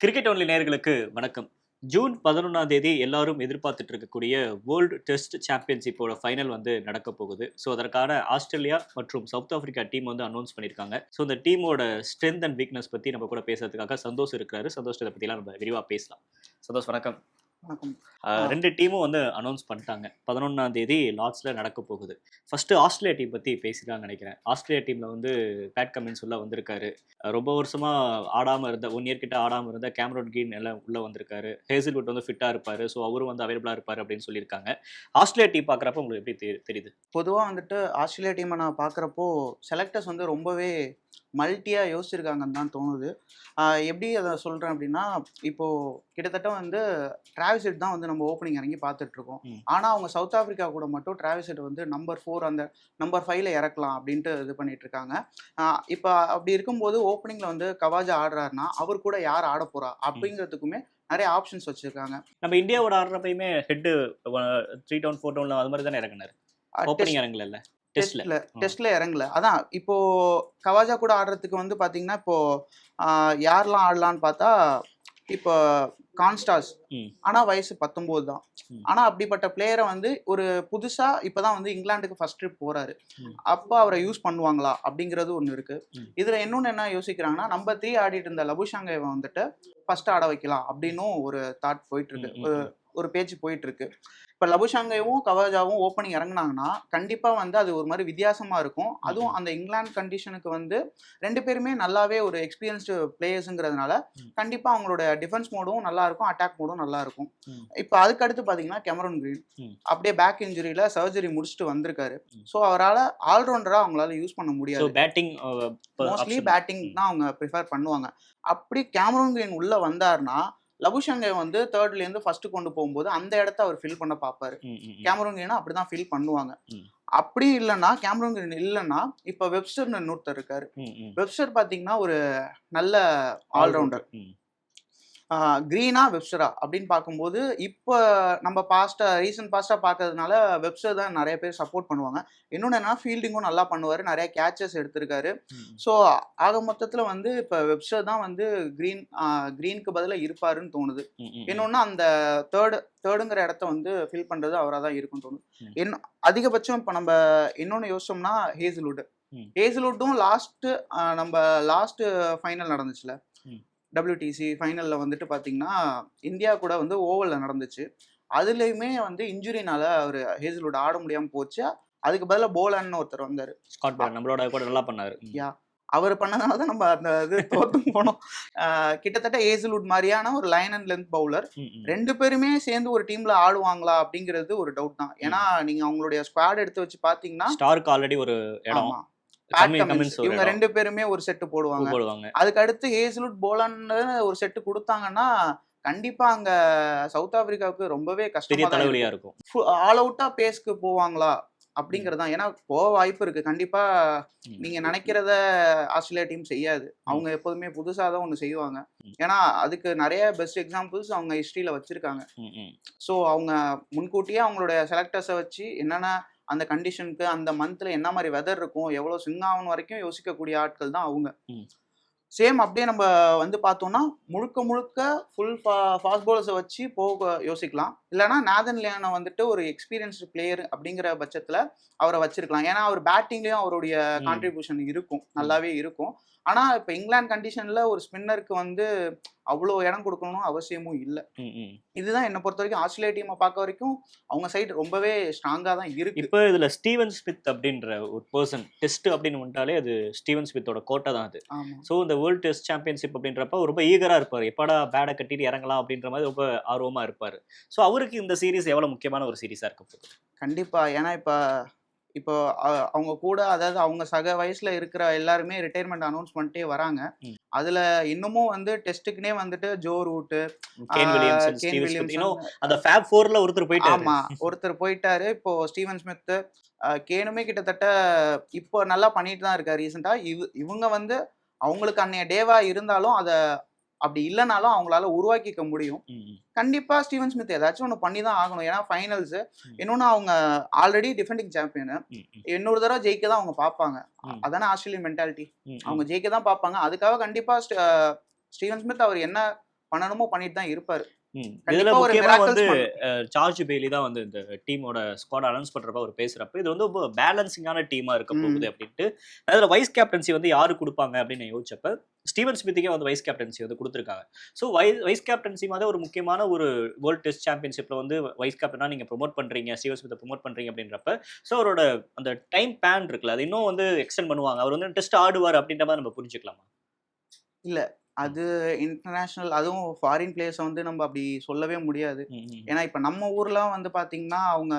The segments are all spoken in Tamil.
கிரிக்கெட் ஒன்லி நேர்களுக்கு வணக்கம். ஜூன் பதினொன்றாம் தேதி எல்லாரும் எதிர்பார்த்துட்டு இருக்கக்கூடிய வேர்ல்டு டெஸ்ட் சாம்பியன்ஷிப்போட ஃபைனல் வந்து நடக்க போகுது. ஸோ அதற்கான ஆஸ்திரேலியா மற்றும் சவுத் ஆப்பிரிக்கா டீம் வந்து அனௌன்ஸ் பண்ணியிருக்காங்க. ஸோ இந்த டீமோட ஸ்ட்ரென்த் அண்ட் வீக்னஸ் பற்றி நம்ம கூட பேசுறதுக்காக சந்தோஷ் இருக்கிறாரு. சந்தோஷத்தை பற்றிலாம் நம்ம விரிவாக பேசலாம். சந்தோஷ் வணக்கம். ரெண்டு டீமும் வந்து அனௌன்ஸ் பண்ணிட்டாங்க. பதினொன்றாம் தேதி லார்ட்ஸில் நடக்க போகுது. ஃபர்ஸ்ட் ஆஸ்திரேலியா டீம் பற்றி பேசிக்கலாம்னு நினைக்கிறேன். ஆஸ்திரேலியா டீமில் வந்து பேட் கமின்ஸ் உள்ள வந்திருக்காரு. ரொம்ப வருஷமா ஆடாமல் இருந்த ஒன் இயர் கிட்ட ஆடாமல் இருந்த கேமரோன் கீன் எல்லாம் உள்ள வந்திருக்காரு. ஹேசில்வுட் வந்து ஃபிட்டாக இருப்பாரு. ஸோ அவரும் வந்து அவைலபிளாக இருப்பாரு அப்படின்னு சொல்லியிருக்காங்க. ஆஸ்திரேலியா டீம் பார்க்குறப்ப உங்களுக்கு எப்படி தெரி- தெரியுது? பொதுவாக வந்துட்டு ஆஸ்திரேலியா டீமை நான் பார்க்குறப்போ செலக்டர்ஸ் வந்து ரொம்பவே மல்ட்டியாக யோசிச்சிருக்காங்கன்னு தான் தோணுது. எப்படி அதை சொல்கிறேன் அப்படின்னா இப்போது கிட்டத்தட்ட வந்து டிராவிசெட் தான் வந்து நம்ம ஓப்பனிங் இறங்கி பார்த்துட்ருக்கோம். ம். ஆனால் அவங்க சவுத் ஆப்பிரிக்கா கூட மட்டும் டிராவிசெட் வந்து நம்பர் ஃபோர் அந்த நம்பர் ஃபைவ்ல இறக்கலாம் அப்படின்ட்டு இது பண்ணிட்டு இருக்காங்க இப்போ அப்படி இருக்கும்போது ஓப்பனிங்கில் வந்து கவாஜா ஆடுறாருன்னா அவர் கூட யார் ஆட போகிறா அப்படிங்கிறதுக்குமே நிறைய ஆப்ஷன்ஸ் வச்சுருக்காங்க. நம்ம இந்தியாவோட ஆடுறப்பயுமே head three down four down அது மாதிரி தானே இறங்கினாரு? ஓப்பனிங் இறங்கல டெஸ்ட்ல. டெஸ்ட்ல இறங்கல. அதான் இப்போ கவாஜா கூட ஆடுறதுக்கு வந்து பாத்தீங்கன்னா இப்போ யாரெல்லாம் ஆடலான்னு பார்த்தா இப்போ கான்ஸ்டாஸ். ஆனா வயசு பத்தொன்பது தான். ஆனா அப்படிப்பட்ட பிளேயரை வந்து ஒரு புதுசா இப்பதான் வந்து இங்கிலாந்துக்கு ஃபர்ஸ்ட் ட்ரிப் போறாரு. அப்போ அவரை யூஸ் பண்ணுவாங்களா? அப்படிங்கிறது ஒண்ணு இருக்கு. இதுல இன்னொன்னு என்ன யோசிக்கிறாங்கன்னா நம்பர் த்ரீ ஆடிட்டு இருந்த லபுஷாங்கை வந்துட்டு ஃபர்ஸ்ட் ஆட வைக்கலாம் அப்படின்னும் ஒரு தாட் போயிட்டு இருக்கு. ஒரு- பேச்சு போயிட்டு இருக்கு இப்போ லபுஷாங்கையும் கவாஜாவும் ஓப்பனிங் இறங்குனாங்கன்னா கண்டிப்பா வந்து அது ஒரு மாதிரி வித்தியாசமா இருக்கும். அதுவும் அந்த இங்கிலாந்து கண்டிஷனுக்கு வந்து ரெண்டு பேருமே நல்லாவே ஒரு எக்ஸ்பீரியன்ஸ்டு பிளேயர்ஸுங்கிறதுனால ம். கண்டிப்பா அவங்களோட டிஃபென்ஸ் மோடும் நல்லா இருக்கும் அட்டாக் மோடும் நல்லா இருக்கும். இப்போ அதுக்கு அடுத்து பாத்தீங்கன்னா கேமரன் கிரீன். அப்படியே பேக் இன்ஜுரியில சர்ஜரி முடிச்சுட்டு வந்திருக்காரு. ஸோ அவரால் ஆல்ரவுண்டரா அவங்களால யூஸ் பண்ண முடியாது. பேட்டிங் மோஸ்ட்லி பேட்டிங் தான் அவங்க ப்ரிஃபர் பண்ணுவாங்க. அப்படி கேமரூன் கிரீன் உள்ள வந்தாருன்னா லபுஷங்கை வந்து தேர்ட்ல இருந்து ஃபர்ஸ்ட் கொண்டு போகும்போது அந்த இடத்த அவர் ஃபில் பண்ண பார்ப்பாரு. கேமரூன் கிரீனா அப்படிதான் ஃபில் பண்ணுவாங்க. அப்படி இல்லைன்னா கேமரூன் கிரீன் இல்லைன்னா இப்போ வெப்ஸ்டர்னு இன்னொருத்தர் இருக்காரு. வெப்ஸ்டர் பார்த்தீங்கன்னா ஒரு நல்ல ஆல்ரவுண்டர் கிரீனா வெப்ஸ்டரா அப்படின்னு பார்க்கும்போது இப்போ நம்ம பாஸ்டா ரீசன்ட் பாஸ்டா பார்க்கறதுனால வெப்ஸ்டர் தான் நிறைய பேர் சப்போர்ட் பண்ணுவாங்க. இன்னொன்று என்னன்னா ஃபீல்டிங்கும் நல்லா பண்ணுவார். நிறைய கேச்சஸ் எடுத்திருக்காரு. ஸோ ஆக மொத்தத்தில் வந்து இப்போ வெப்ஸ்டர் தான் வந்து க்ரீன் க்ரீனுக்கு பதிலாக இருப்பாருன்னு தோணுது. இன்னொன்று அந்த தேர்டு தேர்டுங்கிற இடத்த வந்து ஃபில் பண்ணுறது அவராக தான் இருக்கும்னு தோணுது. இன்னும் அதிகபட்சம் இப்போ நம்ம இன்னொன்று யோசிச்சோம்னா ஹேசில்வுட் ம். ஹேசில்வுட்டும் லாஸ்ட்டு நம்ம லாஸ்ட்டு ஃபைனல் நடந்துச்சுல. WTC ஃபைனலில் வந்துட்டு பார்த்தீங்கன்னா இந்தியா கூட வந்து ஓவலில் நடந்துச்சு. அதுலேயுமே வந்து இன்ஜுரினால அவர் ஹேசில்வுட் ஆட முடியாமல் போச்சு. அதுக்கு பதிலாக போலன்னு ஒருத்தர் வந்தார். ஸ்காட் பேட் நம்மளோட கூட நல்லா பண்ணாரு. யா அவர் பண்ணதுனால தான் நம்ம அந்த இது தோத்து போனோம். கிட்டத்தட்ட ஏசில்வுட் மாதிரியான ஒரு லைன் அண்ட் லென்த் பவுலர். ரெண்டு பேருமே சேர்ந்து ஒரு டீம்ல ஆடுவாங்களா அப்படிங்கிறது ஒரு டவுட் தான். ஏன்னா நீங்க அவங்களுடைய ஸ்குவாட் எடுத்து வச்சு பாத்தீங்கன்னா ஸ்டாருக்கு ஆல்ரெடி ஒரு இடம். இவங்க ரெண்டு பேருமே ஒரு செட்டு போடுவாங்க. போடுவாங்க. அதுக்கு அடுத்து ஹேஸ்லுட் போலான்னு ஒரு செட்டு கொடுத்தாங்கன்னா கண்டிப்பா அங்க சவுத் ஆப்பிரிக்காவுக்கு ரொம்பவே கஷ்டமா தலைவலியா இருக்கும். ஆல் அவுட்டா பேஸ்க்கு போவாங்களா? அப்படிங்கிறது. தான் ஏன்னா போக வாய்ப்பு இருக்கு. கண்டிப்பா. நீங்க நினைக்கிறத ஆஸ்திரேலியா டீம் செய்யாது. அவங்க எப்போதுமே புதுசாக தான் ஒன்று செய்வாங்க. ஏன்னா அதுக்கு நிறைய பெஸ்ட் எக்ஸாம்பிள்ஸ் அவங்க ஹிஸ்ட்ரியில் வச்சிருக்காங்க. ஸோ அவங்க முன்கூட்டியே அவங்களுடைய செலக்டர்ஸை வச்சு என்னென்ன அந்த கண்டிஷனுக்கு அந்த மந்த்தில் என்ன மாதிரி வெதர் இருக்கும் எவ்வளோ swing ஆகணும் வரைக்கும் யோசிக்கக்கூடிய ஆட்கள் தான் அவங்க. சேம் அப்படியே நம்ம வந்து பார்த்தோம்னா முழுக்க முழுக்க ஃபுல் ஃபாஸ்ட் பவுலர்ஸை வச்சு போக யோசிக்கலாம். இல்லைனா நாதன் லியானை வந்துட்டு ஒரு எக்ஸ்பீரியன்ஸ்டு பிளேயர் அப்படிங்கிற பட்சத்தில் அவரை வச்சிருக்கலாம். ஏன்னா அவர் பேட்டிங்லேயும் அவருடைய. கான்ட்ரிபியூஷன் இருக்கும். நல்லாவே இருக்கும். ஆனால் இப்போ இங்கிலாந்து கண்டிஷனில் ஒரு ஸ்பின்னருக்கு வந்து அவ்வளோ இடம் கொடுக்கணும் அவசியமும் இல்லை. இதுதான் என்னை பொறுத்த வரைக்கும் ஆஸ்திரேலியா டீமை பார்க்க வரைக்கும் அவங்க சைடு ரொம்பவே ஸ்ட்ராங்காக தான் இருக்கு. இப்போ இதுல ஸ்டீவன் ஸ்மித் அப்படின்ற ஒரு பர்சன் டெஸ்ட் அப்படின்னு வந்துட்டாலே அது ஸ்டீவன் ஸ்மித்தோட கோட்டை தான் அது. ஸோ இந்த வேர்ல்டு டெஸ்ட் சாம்பியன்ஷிப் அப்படின்றப்ப ரொம்ப ஈகரா இருப்பார். எப்படா பேடை கட்டிட்டு இறங்கலாம் அப்படின்ற மாதிரி ரொம்ப ஆர்வமா இருப்பார். ஸோ அவருக்கு இந்த சீரிஸ் எவ்வளவு முக்கியமான ஒரு சீரிஸா இருக்க போகுது? கண்டிப்பா. ஏன்னா இப்போ இப்போ அவங்க கூட அதாவது அவங்க சக வயசுல இருக்கிற எல்லாருமே ரிட்டையர்மெண்ட் அனௌன்ஸ் பண்ணிட்டே வராங்க. அதுல இன்னமும் வந்து டெஸ்ட்டுக்குனே வந்துட்டு ஜோ ரூட்டு அந்த ஃபேப் ஃபோர்ல ஒருத்தர் போயிட்டாரு. ஆமா ஒருத்தர் போயிட்டாரு. இப்போ ஸ்டீவன் ஸ்மித் கேனுமே கிட்டத்தட்ட இப்போ நல்லா பண்ணிட்டு தான் இருக்காரு ரீசெண்டா இவ இவங்க வந்து அவங்களுக்கு அன்னைய டேவா இருந்தாலும் அதை அப்படி இல்லைனாலும் அவங்களால உருவாக்கிக்க முடியும். கண்டிப்பா ஸ்டீவன் ஸ்மித் ஏதாச்சும் ஒன்று பண்ணி தான் ஆகணும் ஏன்னா ஃபைனல்ஸ் ம். இன்னொன்று அவங்க ஆல்ரெடி டிஃபெண்டிங் சாம்பியன். இன்னொரு தடவை ஜெயிக்க தான் அவங்க பார்ப்பாங்க. அதானே ஆஸ்திரேலியன் மென்டாலிட்டி. அவங்க ஜெயிக்க தான் பார்ப்பாங்க அதுக்காக கண்டிப்பா ஸ்டீவன் ஸ்மித் அவர் என்ன பண்ணணுமோ பண்ணிட்டு தான் இருப்பாரு இதுல முக்கியமா வந்து. சார்ஜ் பெய்லி தான் வந்து இந்த டீமோட ஸ்குவாட் அனௌன்ஸ் பண்றப்ப அவர் பேசுறப்ப இது வந்து ரொம்ப பேலன்சிங்கான டீமா இருக்க. போகுது அப்படின்ட்டு அதுல வைஸ் கேப்டன்சி வந்து யாரு கொடுப்பாங்க அப்படின்னு நான் யோசிச்சப்ப ஸ்டீவன் ஸ்மித்துக்கே வந்து வைஸ் கேப்டன்சி வந்து கொடுத்துருக்காங்க. ஸோ வைஸ் வைஸ் கேப்டன்சி மாதிரி ஒரு முக்கியமான ஒரு வேர்ல்ட் டெஸ்ட் சாம்பியன்ஷிப்ல வந்து வைஸ் கேப்டனா நீங்க ப்ரோமோட் பண்றீங்க ஸ்டீவன் ஸ்மித்தை ப்ரோமோட் பண்றீங்க அப்படின்றப்ப ஸோ அவரோட அந்த டைம் பேன் இருக்குல்ல அது இன்னும் வந்து எக்ஸ்டெண்ட் பண்ணுவாங்க. அவர் வந்து டெஸ்ட் ஆடுவார் அப்படின்ற மாதிரி நம்ம புரிஞ்சுக்கலாமா? அது இன்டர்நேஷனல் அதுவும் ஃபாரின் பிளேயர்ஸ் வந்து நம்ம அப்படி சொல்லவே முடியாது. ஏன்னா இப்போ நம்ம ஊர்லாம் வந்து பாத்தீங்கன்னா அவங்க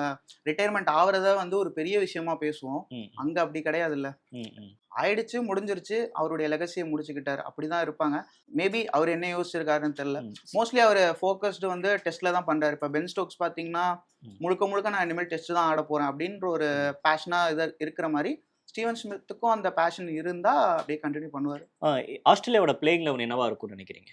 ரிட்டையர்மெண்ட் ஆகுறத வந்து ஒரு பெரிய விஷயமா பேசுவோம். அங்க அப்படி கிடையாதுல்ல. ம், ம். ஆயிடுச்சு முடிஞ்சிருச்சு அவருடைய லெகசியை முடிச்சுக்கிட்டாரு. அப்படிதான் இருப்பாங்க. மேபி அவர் என்ன யோசிச்சிருக்காருன்னு தெரியல. மோஸ்ட்லி அவர் ஃபோக்கஸ்டு வந்து டெஸ்ட்ல தான் பண்றாரு. இப்போ பென் ஸ்டோக்ஸ் பாத்தீங்கன்னா ம். முழுக்க முழுக்க நான் இனிமேல் டெஸ்ட் தான் ஆட போறேன். அப்படின்ற ஒரு பேஷனா இது இருக்கிற மாதிரி ஸ்டீவன் ஸ்மித்துக்கும் அந்த பேஷன் இருந்தா அப்படியே கண்டினியூ பண்ணுவார். ஆஸ்திரேலியாவோட பிளேயிங் லெவன் என்னவா இருக்கும்னு நினைக்கிறீங்க?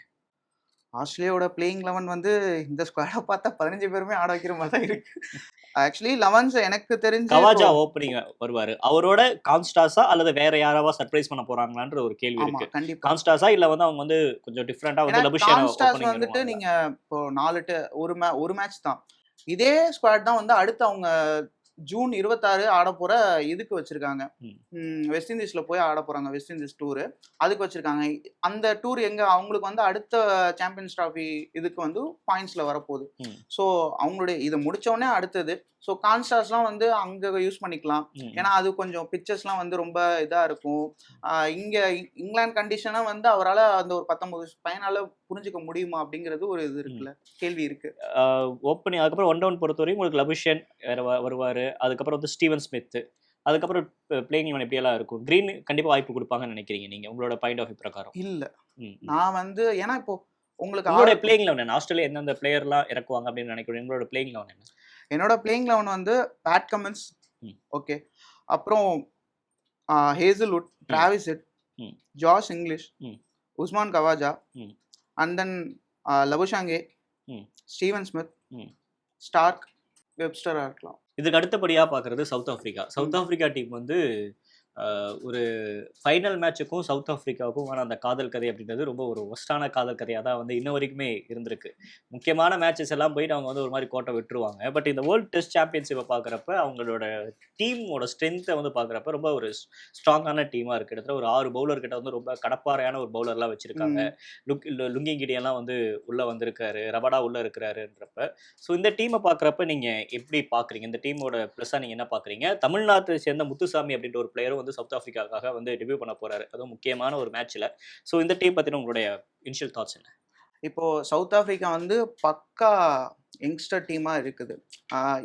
ஆஸ்திரேலியாவோட பிளேயிங் லெவன் வந்து இந்த ஸ்குவாடை பார்த்தா பதினஞ்சு பேருமே ஆட வைக்கிற மாதிரி தான் இருக்கு. ஆக்சுவலி லெவன்ஸ் எனக்கு தெரிஞ்சு கவாஜா ஓப்பனிங் வருவாரு. அவரோட கான்ஸ்டாஸா அல்லது வேற யாராவா சர்ப்ரைஸ் பண்ண போறாங்களான்ற ஒரு கேள்வி இருக்கு. கண்டிப்பா. கான்ஸ்டாஸா இல்ல வந்து அவங்க வந்து கொஞ்சம் டிஃப்ரெண்டா வந்து கான்ஸ்டாஸ் வந்துட்டு நீங்க இப்போ நாலு ஒரு ஒரு மேட்ச் தான். இதே ஸ்குவாட் தான் வந்து அடுத்து அவங்க ஜூன் இருபத்தாறு ஆட போற இதுக்கு வச்சிருக்காங்க. வெஸ்ட் இண்டீஸ்ல போய் ஆட போறாங்க வெஸ்ட் இண்டீஸ் டூர் அதுக்கு வச்சிருக்காங்க. அந்த டூர் எங்க அவங்களுக்கு வந்து அடுத்த சாம்பியன்ஸ் டிராஃபி இதுக்கு வந்து பாயிண்ட்ஸ்ல வரப்போகுது. ஸோ அவங்களுடைய இதை முடிச்ச உடனே அடுத்தது ஸோ கான்ஸ்டாஸ்லாம் வந்து அங்க யூஸ் பண்ணிக்கலாம். ஏன்னா அது கொஞ்சம் பிக்சர்ஸ்லாம் வந்து ரொம்ப இதா இருக்கும். இங்க இங்கிலாந்து கண்டிஷனா வந்து அவரால் அந்த ஒரு பத்தொன்பது பையனால புரிஞ்சுக்க முடியுமா அப்படிங்கிறது ஒரு இது இருக்குல்ல. கேள்வி இருக்கு. ஓப்பனிங் அதுக்கப்புறம் ஒன் டவுன் பொறுத்தவரைக்கும் உங்களுக்கு லபுஷன் வருவாரு. அதுக்கப்புறம் வந்து ஸ்டீவன் ஸ்மித் அதுக்கப்புறம் பிளேயிங் லெவன் எப்படியெல்லாம் இருக்கும்? கிரீன் கண்டிப்பா வாய்ப்பு கொடுப்பாங்கன்னு நினைக்கிறீங்க நீங்க உங்களோட பாயிண்ட் ஆஃப் பிரகாரம். இல்ல. நான் வந்து ஏன்னா இப்போ உங்களுக்கு ஆறு- பிளேயிங் லெவன் ஆஸ்திரேலியா எந்தெந்த பிளேயர்லாம் இறக்குவாங்க அப்படின்னு நினைக்கிறீங்க? உங்களோட பிளேயிங் லெவன் என்ன? என்னோட பிளேயிங் லெவன் வந்து பேட் கமன்ஸ். ஓகே அப்புறம் ஹேசல்வுட் ம். George English. Usman Khawaja. And then Labuschagne. Steven Smith. Starc வெப்ஸ்டரா இருக்கலாம் இதுக்கு அடுத்தபடியா பார்க்கறது south Africa south Africa team வந்து ஒரு ஃபைனல் மேட்சுக்கும் சவுத் ஆப்பிரிக்காவுக்கும் ஆன அந்த காதல் கதை அப்படின்றது ரொம்ப ஒரு ஒஸ்டான காதல் கதையாக தான் வந்து இன்ன வரைக்குமே இருந்திருக்கு. முக்கியமான மேட்சஸ் எல்லாம் போயிட்டு அவங்க வந்து ஒரு மாதிரி கோட்டை விட்டுருவாங்க. பட் இந்த வேர்ல்டு டெஸ்ட் சாம்பியன்ஷிப்பை பார்க்குறப்ப அவங்களோட டீமோட ஸ்ட்ரென்த்தை வந்து பார்க்குறப்ப ரொம்ப ஒரு ஸ்ட்ராங்கான டீமாக இருக்குது கிட்டத்தட்ட ஒரு ஆறு பவுலர் கிட்ட வந்து ரொம்ப கடப்பாறையான ஒரு பவுலர்லாம் வச்சிருக்காங்க. லுக் லுங்கிங்கிடியெல்லாம் வந்து உள்ள வந்திருக்காரு. ரபடா உள்ள இருக்கிறாருன்றப்ப. ஸோ இந்த டீமை பார்க்குறப்ப நீங்க எப்படி பார்க்குறீங்க? இந்த டீமோட ப்ளஸ்ஸாக நீங்க என்ன பார்க்குறீங்க? தமிழ்நாட்டை சேர்ந்த முத்துசாமி அப்படின்ற ஒரு பிளேயரும் வந்து சவுத் ஆஃப்ரிக்காக்காக வந்து டெபியூ பண்ண போறாரு. அதுவும் முக்கியமான ஒரு மேட்ச்ல ஸோ இந்த டீம் பத்தின உங்களுடைய இனிஷியல் தாட்ஸ் என்ன? இப்போ சவுத் ஆப்பிரிக்கா வந்து பக்கா யங்ஸ்டர் டீமாக இருக்குது.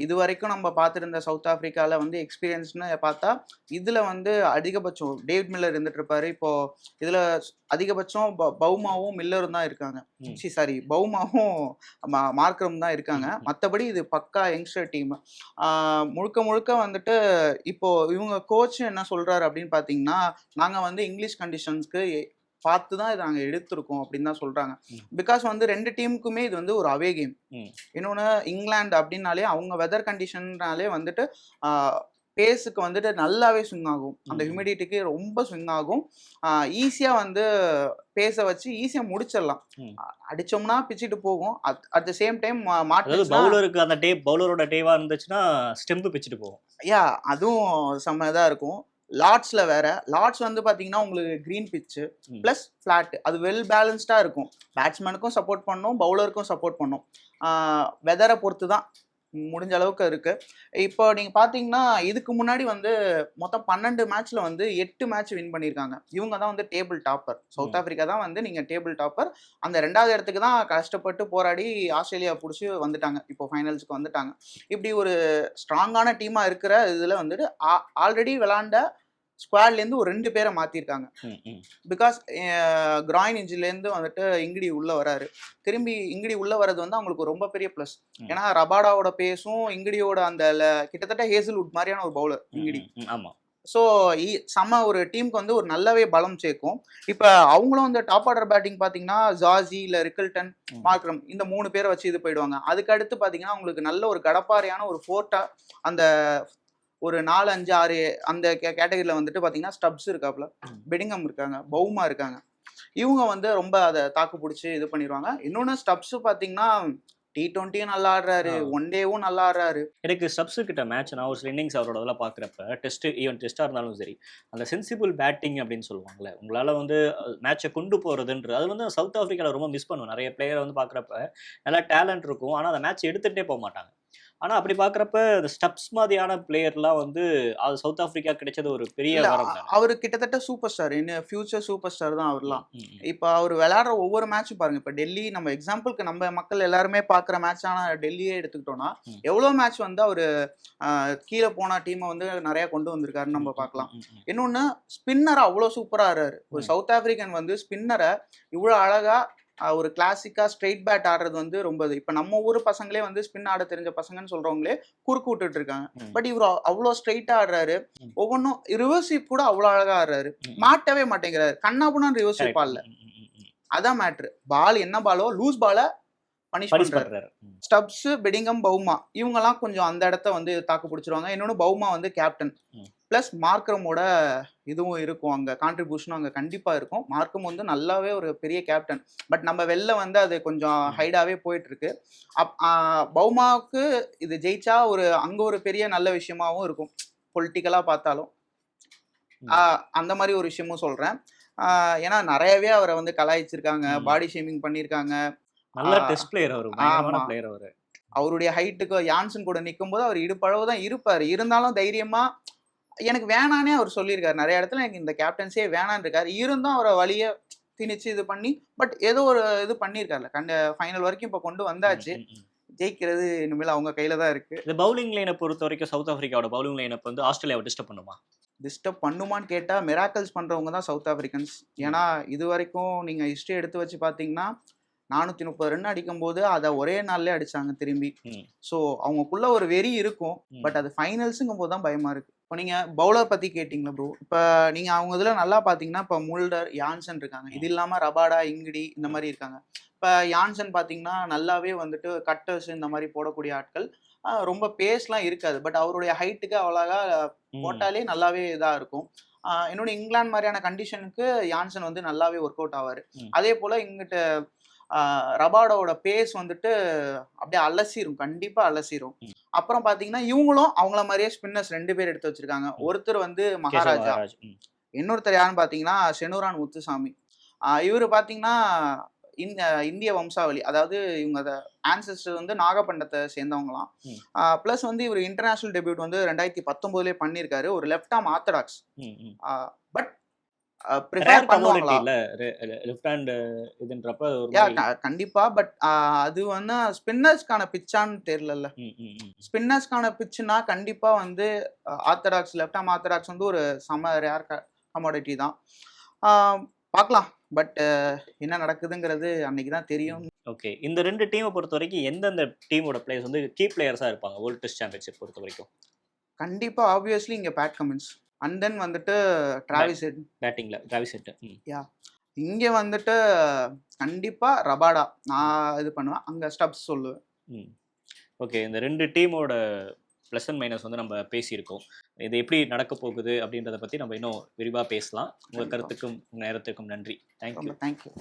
இது வரைக்கும் நம்ம பார்த்துருந்த சவுத் ஆப்பிரிக்காவில் வந்து எக்ஸ்பீரியன்ஸ்னு பார்த்தா இதில் வந்து அதிகபட்சம் டேவிட் மில்லர் இருந்துட்டு இருப்பாரு. இப்போ இதில் அதிகபட்சம் பவுமாவும் மில்லரும் தான் இருக்காங்க. சி சாரி பவுமாவும் மார்க்கரும் தான் இருக்காங்க. மற்றபடி இது பக்கா யங்ஸ்டர் டீம். முழுக்க முழுக்க வந்துட்டு இப்போ இவங்க கோச் என்ன சொல்றாரு அப்படின்னு பார்த்தீங்கன்னா நாங்கள் வந்து இங்கிலீஷ் கண்டிஷன்ஸ்க்கு பார்த்து தான் இதை நாங்கள் எடுத்திருக்கோம் அப்படின்னு தான் சொல்றாங்க. ம். பிகாஸ் வந்து ரெண்டு டீமுக்குமே இது வந்து ஒரு அவே கேம். இன்னொன்று இங்கிலாந்து அப்படின்னாலே அவங்க வெதர் கண்டிஷன்னாலே வந்துட்டு பேஸுக்கு வந்துட்டு நல்லாவே ஸ்விங் ஆகும். அந்த. ஹியூமிடிட்டிக்கு ரொம்ப ஸ்விங் ஆகும். ஈஸியாக வந்து பேச வச்சு ஈஸியாக முடிச்சிடலாம். அடிச்சோம்னா பிச்சுட்டு போகும். அட் த சேம் டைம் மாட்டு பவுலருக்கு அந்த டே பவுலரோட டேவா இருந்துச்சுன்னா ஸ்டெம்பு பிச்சுட்டு போகும். யா அதுவும் செம்ம இதாக இருக்கும். லார்ட்ஸில் வேற. லார்ட்ஸ் வந்து பார்த்தீங்கன்னா உங்களுக்கு க்ரீன் பிச்சு. ப்ளஸ் ஃப்ளாட் அது வெல் பேலன்ஸ்டாக இருக்கும். பேட்ஸ்மேனுக்கும் சப்போர்ட் பண்ணும் பவுலருக்கும் சப்போர்ட் பண்ணும். வெதரை பொறுத்து தான் முடிஞ்ச அளவுக்கு இருக்கு. இப்போ நீங்கள் பார்த்தீங்கன்னா இதுக்கு முன்னாடி வந்து மொத்தம் பன்னெண்டு மேட்ச்ல வந்து எட்டு மேட்ச் வின் பண்ணியிருக்காங்க இவங்க தான் வந்து டேபிள் டாப்பர் சவுத். ஆப்பிரிக்கா தான் வந்து நீங்கள் டேபிள் டாப்பர் அந்த ரெண்டாவது இடத்துக்கு தான் கஷ்டப்பட்டு போராடி ஆஸ்திரேலியா பிடிச்சி வந்துட்டாங்க. இப்போ ஃபைனல்ஸுக்கு வந்துட்டாங்க. இப்படி ஒரு ஸ்ட்ராங்கான டீமாக இருக்கிற இதில் வந்துட்டு ஆல்ரெடி விளாண்ட ஸ்குவாட்லேருந்து ஒரு ரெண்டு பேரை மாற்றிருக்காங்க. பிகாஸ் கிராயின் இன்ஜிலேருந்து வந்துட்டு இங்கிடி உள்ள வராரு. திரும்பி இங்கிடி உள்ள வர்றது வந்து அவங்களுக்கு ரொம்ப பெரிய ப்ளஸ். ஏன்னா ரபாடாவோட பேஸும் இங்கிடியோட அந்த கிட்டத்தட்ட ஹேசல்வுட் மாதிரியான ஒரு பவுலர் இங்கிடி. ம், ஆமா. ஸோ செம்ம ஒரு டீமுக்கு வந்து ஒரு நல்லாவே பலம் சேர்க்கும். இப்போ அவங்களும் வந்து டாப் ஆர்டர் பேட்டிங் பார்த்தீங்கன்னா ஜாசி இல்லை ரிக்கல்டன். மார்க்ரம் இந்த மூணு பேரை வச்சு இது போயிடுவாங்க. அதுக்கு அடுத்து பார்த்தீங்கன்னா உங்களுக்கு நல்ல ஒரு கடப்பாறையான ஒரு ஃபோர்ட்டா அந்த ஒரு நாலு அஞ்சு ஆறு அந்த கேட்டகரியில் வந்துட்டு பார்த்தீங்கன்னா ஸ்டப்ஸ் இருக்காப்புல. பெடிங்கம் இருக்காங்க பவுமா இருக்காங்க. இவங்க வந்து ரொம்ப அதை தாக்கு பிடிச்சி இது பண்ணிடுவாங்க இன்னொன்று ஸ்டப்ஸ் பார்த்தீங்கன்னா டி டுவெண்ட்டியும் நல்லா ஆடுறாரு. ஒன் டேவும் நல்லா ஆடுறாரு. எனக்கு ஸ்டப்ஸ் கிட்ட மேட்ச் நான் ஒரு சில இன்னிங்ஸ் அவரோட இதெல்லாம் பார்க்குறப்ப டெஸ்ட் ஈவன் டெஸ்ட்டாக இருந்தாலும் சரி அந்த சென்சிபிள் பேட்டிங் அப்படின்னு சொல்லுவாங்கல்ல உங்களால் வந்து மேட்சை கொண்டு போகிறதுன்றது அது வந்து சவுத் ஆஃப்ரிக்காவில் ரொம்ப மிஸ் பண்ணுவோம் நிறைய பிளேயரை வந்து பார்க்குறப்ப நல்லா டேலண்ட் இருக்கும். ஆனால் அந்த மேட்ச் எடுத்துகிட்டே போக மாட்டாங்க. ஆனால் அப்படி பார்க்குறப்ப இந்த ஸ்டப்ஸ் மாதிரியான பிளேயர்லாம் வந்து அது சவுத் ஆஃப்ரிக்கா கிடைச்சது ஒரு பெரிய அவர் கிட்டத்தட்ட சூப்பர் ஸ்டார். இன்னும் ஃபியூச்சர் சூப்பர் ஸ்டார் தான் அவர்லாம். இப்போ அவர் விளையாடுற ஒவ்வொரு மேட்சும் பாருங்க. இப்போ டெல்லி நம்ம எக்ஸாம்பிளுக்கு நம்ம மக்கள் எல்லாருமே பார்க்குற மேட்சான டெல்லியே எடுத்துக்கிட்டோம்னா. எவ்வளோ மேட்ச் வந்து அவர் கீழே போன டீமை வந்து நிறைய கொண்டு வந்திருக்காருன்னு நம்ம பார்க்கலாம். இன்னொன்று ஸ்பின்னர் அவ்வளோ சூப்பராக ஆடுறாரு. ஒரு. சவுத் ஆப்பிரிக்கன் வந்து ஸ்பின்னரை இவ்வளோ அழகா ஆஹ், ஒரு கிளாசிக்கா ஸ்ட்ரெயிட் பேட் ஆடுறது வந்து ரொம்ப இது இப்போ நம்ம ஊர் பசங்களே வந்து ஸ்பின் ஆட தெரிஞ்ச பசங்கன்னு சொல்றவங்களே குறுக்கு விட்டுட்டு இருக்காங்க. பட் இவர் அவ்வளோ ஸ்ட்ரெயிட்டா ஆடுறாரு. ஒவ்வொன்றும் ரிவர்ஸ் ஸ்வீப் கூட அவ்வளோ அழகா ஆடுறாரு. மாட்டவே மாட்டேங்கிறாரு கண்ணாபுண்ணான்னு ரிவர்ஸ் ம். அதான் மேட்ரு பால் என்ன பாலோ லூஸ் பாலை பனிஷ் பண்றாரு. ஸ்டப்ஸ் பெடிங்கம் பவுமா இவங்கெல்லாம் கொஞ்சம் அந்த இடத்த வந்து தாக்கு பிடிச்சிருவாங்க இன்னொன்று பவுமா வந்து கேப்டன். ப்ளஸ் மார்க்கரமோட இதுவும் இருக்கும். அங்கே கான்ட்ரிபியூஷனும் அங்கே கண்டிப்பாக இருக்கும். மார்க்கம் வந்து நல்லாவே ஒரு பெரிய கேப்டன் பட் நம்ம வெளில வந்து அது கொஞ்சம். ஹைடாகவே போயிட்டு இருக்கு அப் பவுமாவுக்கு இது ஜெயிச்சா ஒரு அங்கே ஒரு பெரிய நல்ல விஷயமாவும் இருக்கும். பொலிட்டிக்கலாக பார்த்தாலும். அந்த மாதிரி ஒரு விஷயமும் சொல்கிறேன் ஏன்னா நிறையவே அவரை வந்து கலாய்ச்சிருக்காங்க. பாடி ஷேமிங் பண்ணியிருக்காங்க நல்ல டெஸ்ட் பிளேயர் அவர். பிளேயர் அவர். அவருடைய ஹைட்டுக்கு யான்சன் கூட நிக்கும்போது அவர் இடுப்பளவு தான் இருப்பார். இருந்தாலும் தைரியமா எனக்கு வேணானே அவர் சொல்லியிருக்காரு. நிறைய இடத்துல எனக்கு இந்த கேப்டன்சியே வேணான்னு இருக்காரு. இருந்தும் அவரை வழிய திணிச்சு இது பண்ணி பட் ஏதோ ஒரு இது பண்ணியிருக்காருல. கண்ட ஃபைனல் வரைக்கும் இப்போ கொண்டு வந்தாச்சு. ஜெயிக்கிறது இனிமேல் அவங்க கையில தான் இருக்கு. இந்த பவுலிங் லைனை பொறுத்த வரைக்கும் சவுத் ஆப்பிரிக்காவோட பவுலிங் லைனப் வந்து ஆஸ்திரேலியாவை டிஸ்டர்ப் பண்ணுமா? டிஸ்டர்ப் பண்ணுமான்னு கேட்டா மிராக்கல்ஸ் பண்றவங்க தான் சவுத் ஆப்பிரிக்கன்ஸ் ஏன்னா இது வரைக்கும் நீங்க ஹிஸ்டரி எடுத்து வச்சு பார்த்தீங்கன்னா நானூத்தி முப்பது ரன் அடிக்கும்போது அதை ஒரே நாள்லயே அடிச்சாங்க திரும்பி. ஸோ அவங்களுக்குள்ள ஒரு வெறி இருக்கும். பட் அது ஃபைனல்ஸுங்கும் போது தான் பயமா இருக்கு. இப்போ நீங்க பவுலர் பத்தி கேட்டிங்களா ப்ரோ இப்போ நீங்க அவங்க இதுல நல்லா பாத்தீங்கன்னா இப்போ முல்டர் யான்சன் இருக்காங்க. இது இல்லாம ரபாடா இங்கிடி இந்த மாதிரி இருக்காங்க. இப்போ யான்சன் பாத்தீங்கன்னா நல்லாவே வந்துட்டு கட்டர்ஸ் இந்த மாதிரி போடக்கூடிய ஆட்கள். ரொம்ப பேஸ்லாம் இருக்காது. பட் அவருடைய ஹைட்டுக்கு அவ்வளோகா. போட்டாலே நல்லாவே இதா இருக்கும். இன்னொன்று இங்கிலாந்து மாதிரியான கண்டிஷனுக்கு யான்சன் வந்து நல்லாவே ஒர்க் அவுட் ஆவார். அதே போல இங்கிட்ட ரபாடோட பேஸ் வந்துட்டு அப்படியே அலசிரும். கண்டிப்பா அலசிரும். ம். அப்புறம் பாத்தீங்கன்னா இவங்களும் அவங்கள மாதிரியே ஸ்பின்னர்ஸ் ரெண்டு பேர் எடுத்து வச்சிருக்காங்க. ஒருத்தர் வந்து மகாராஜா. இன்னொருத்தர் யாருன்னு பாத்தீங்கன்னா செனுரான் முத்துசாமி. இவரு பாத்தீங்கன்னா இந்த இந்திய வம்சாவளி. அதாவது இவங்க ஆன்சஸ்டர் வந்து நாகப்பண்டத்தை சேர்ந்தவங்களாம். ப்ளஸ் வந்து இவர் இன்டர்நேஷனல் டெபியூட் வந்து ரெண்டாயிரத்தி பத்தொன்பதுலேயே பண்ணியிருக்காரு. ஒரு லெஃப்ட் ஆம் ஆர்த்தடாக்ஸ். பட் கண்டிப்பா. பட் அது வந்து ஸ்பின்னர்ஸ்க்கான பிச்சான்னு தெரியல. ஸ்பின்னர்ஸ்க்கான பிச்சுனா கண்டிப்பா வந்து ஆர்த்தடாக்ஸ் லெஃப்ட் ஆம் ஆர்த்தடாக்ஸ் வந்து ஒரு செம ரேர் கமாடிட்டி தான். பார்க்கலாம் பட் என்ன நடக்குதுங்கிறது அன்னைக்கு தான் தெரியும். ஓகே. இந்த ரெண்டு டீமை பொறுத்த வரைக்கும் எந்தெந்த டீமோட பிளேயர்ஸ் வந்து கீ பிளேயர்ஸா இருப்பாங்க? வேர்ல்ட் டெஸ்ட் சாம்பியன்ஷிப் பொறுத்த வரைக்கும் கண்டிப்பா. ஆப்வியஸ்லி இங்க பேட் கமின்ஸ் அண்ட் தென் வந்துட்டு டிராவிஸ் ஹெட் பேட்டிங்ல டிராவிஸ் ஹெட் ம். இங்க வந்துட்டு கண்டிப்பா ரபாடா நான் இது பண்ணுவேன். அங்க ஸ்டப்ஸ் சொல்லுவேன். ம். ஓகே இந்த ரெண்டு டீமோட ப்ளஸ் அண்ட் மைனஸ் வந்து நம்ம பேசியிருக்கோம். இது எப்படி நடக்க போகுது அப்படின்றத பற்றி நம்ம இன்னும் விரிவாக பேசலாம். உங்கள். கருத்துக்கும் நேரத்துக்கும் நன்றி. Thank you thank you